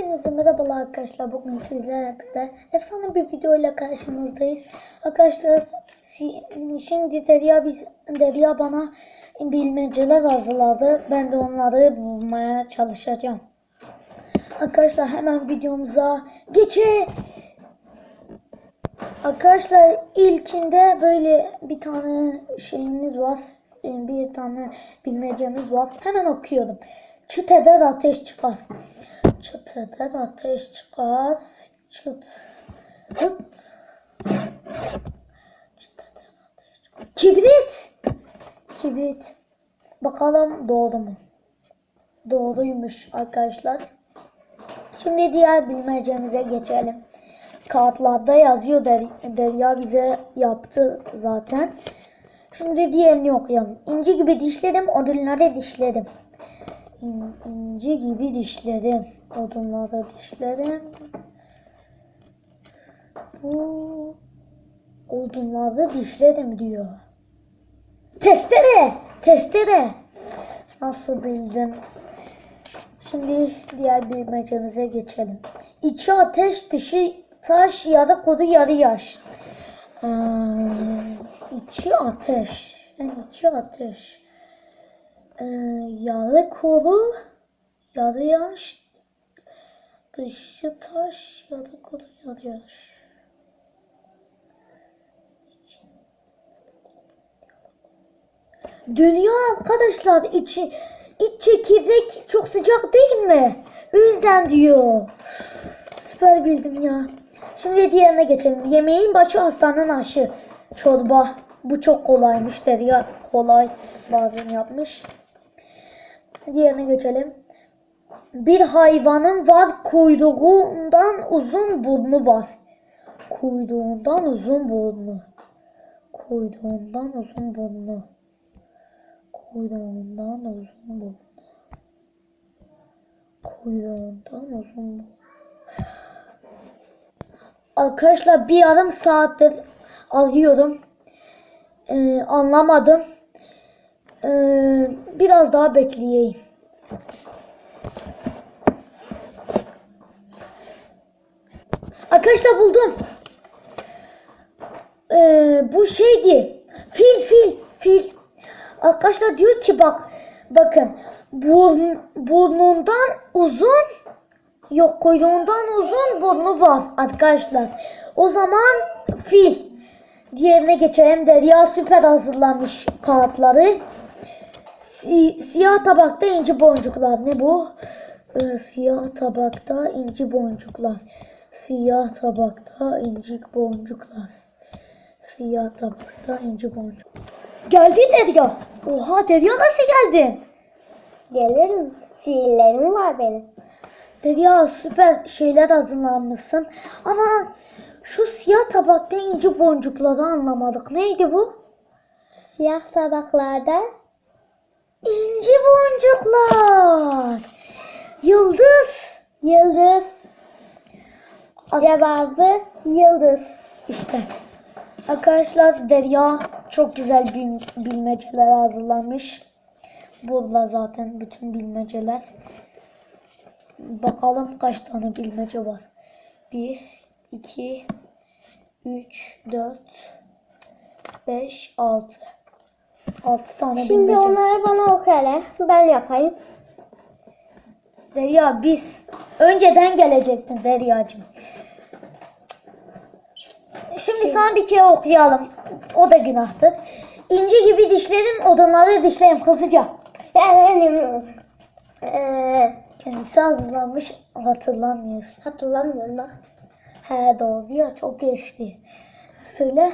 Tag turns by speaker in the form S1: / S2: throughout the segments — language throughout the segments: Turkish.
S1: Hepinize merhabalar arkadaşlar. Bugün sizlerle birlikte efsane bir video ile karşınızdayız. Arkadaşlar şimdi Derya biz Derya bana bilmeceler hazırladı. Ben de onları bulmaya çalışacağım. Arkadaşlar hemen videomuza geçe. Arkadaşlar ilkinde böyle bir tane şeyimiz var. Ee, Bir tane bilmecemiz var. Hemen okuyorum. Çıt eder ateş çıkar. Çıt eder ateş çıkar. Çıt. Çıt. Çıt eder ateş çıkar. Kibrit. Kibrit. Bakalım doğru mu? Doğruymuş arkadaşlar. Şimdi diğer bilmecemize geçelim. Kağıtlarda yazıyor Der Derya bize yaptı zaten. Şimdi diğerini okuyalım. İnci gibi dişledim, odunları dişledim. İn, inci gibi dişledim, odunları dişledim. Bu odunları dişledim diyor. Testere, testere. Nasıl bildim? Şimdi diğer bilmecemize geçelim. İçi ateş, dışı taş, yarı kodu, yarı yaş. Ee, içi ateş. Yani içi ateş. Ee, yarı kodu, yarı yaş. Dışı taş, yarı kodu, yarı yaş. Dünya arkadaşlar içi iç çekirdek çok sıcak değil mi? O yüzden diyor. Süper bildim ya. Şimdi diğerine geçelim. Yemeğin başı hastanın aşı. Çorba. Bu çok kolaymış dedi ya. Kolay bazen yapmış. Diğerine geçelim. Bir hayvanın var kuyruğundan uzun burnu var. Kuyruğundan uzun burnu. Kuyruğundan uzun burnu. Kuyruğundan uzun burnu. Kuyruğundan uzun burnu. Arkadaşlar bir yarım saattir arıyorum. Ee, anlamadım. Ee, biraz daha bekleyeyim. Arkadaşlar buldum. Ee, bu şeydi. Fil fil fil. Arkadaşlar diyor ki bak bakın burn, burnundan uzun yok kuyruğundan uzun burnu var arkadaşlar. O zaman fil. Diğerine geçelim. Derya süper hazırlamış kağıtları. Si- siyah tabakta inci boncuklar. Ne bu? Ee, siyah tabakta inci boncuklar. Siyah tabakta inci boncuklar. Siyah tabakta inci boncuk. Geldin Derya. Oha Derya nasıl geldin?
S2: Gelirim. Sihirlerim var benim.
S1: Derya süper şeyler hazırlanmışsın. Ama şu siyah tabakta inci boncukları anlamadık. Neydi bu?
S2: Siyah tabaklarda
S1: boncuklar. Yıldız.
S2: yıldız. Cevabı yıldız.
S1: İşte. Arkadaşlar Derya çok güzel bil- bilmeceler hazırlamış. Burada zaten bütün bilmeceler. Bakalım kaç tane bilmece var. 1, 2, 3, 4, 5, 6. 6 tane
S2: Şimdi
S1: bilmece.
S2: onları bana oku hele. Ben yapayım.
S1: Derya biz önceden gelecektin Derya'cığım. Şimdi sana bir kere okuyalım. O da günahtır. İnci gibi dişlerim, odunları dişlerim hızlıca.
S2: Yani eee,
S1: Kendisi hazırlanmış hatırlamıyor.
S2: hatırlamıyorum bak.
S1: He doğru ya çok geçti. Söyle.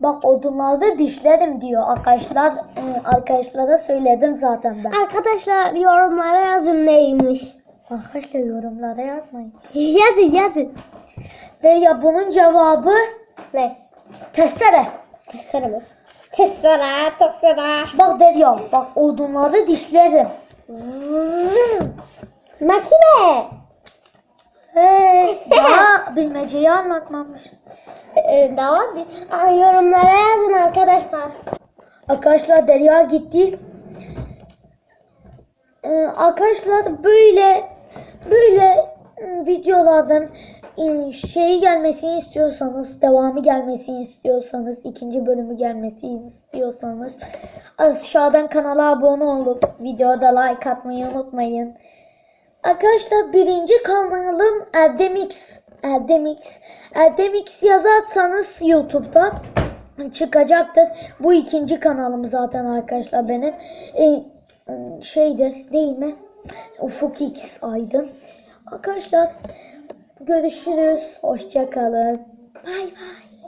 S1: Bak odunları dişlerim diyor arkadaşlar. e, arkadaşlara söyledim zaten ben.
S2: Arkadaşlar yorumlara yazın neymiş.
S1: Arkadaşlar yorumlara yazmayın.
S2: yazın yazın.
S1: Derya bunun cevabı
S2: Ne?
S1: testere.
S2: Testere mi? Testere, testere.
S1: Bak Derya bak odunları dişlerim. Zzz.
S2: Makine.
S1: Hey, daha bilmeceyi anlatmamış.
S2: Devam et. Aa, yorumlara yazın arkadaşlar.
S1: Arkadaşlar Derya gitti. Ee, arkadaşlar böyle böyle ım, videolardan e, şeyi gelmesini istiyorsanız, devamı gelmesini istiyorsanız, ikinci bölümü gelmesini istiyorsanız aşağıdan kanala abone olup videoda like atmayı unutmayın. Arkadaşlar birinci kanalım Erdemix. Erdemix. Erdemix yazarsanız YouTube'da çıkacaktır. Bu ikinci kanalım zaten arkadaşlar benim. Ee, şeydir değil mi? Ufuk X Aydın. Arkadaşlar görüşürüz. Hoşça kalın. Bay bay.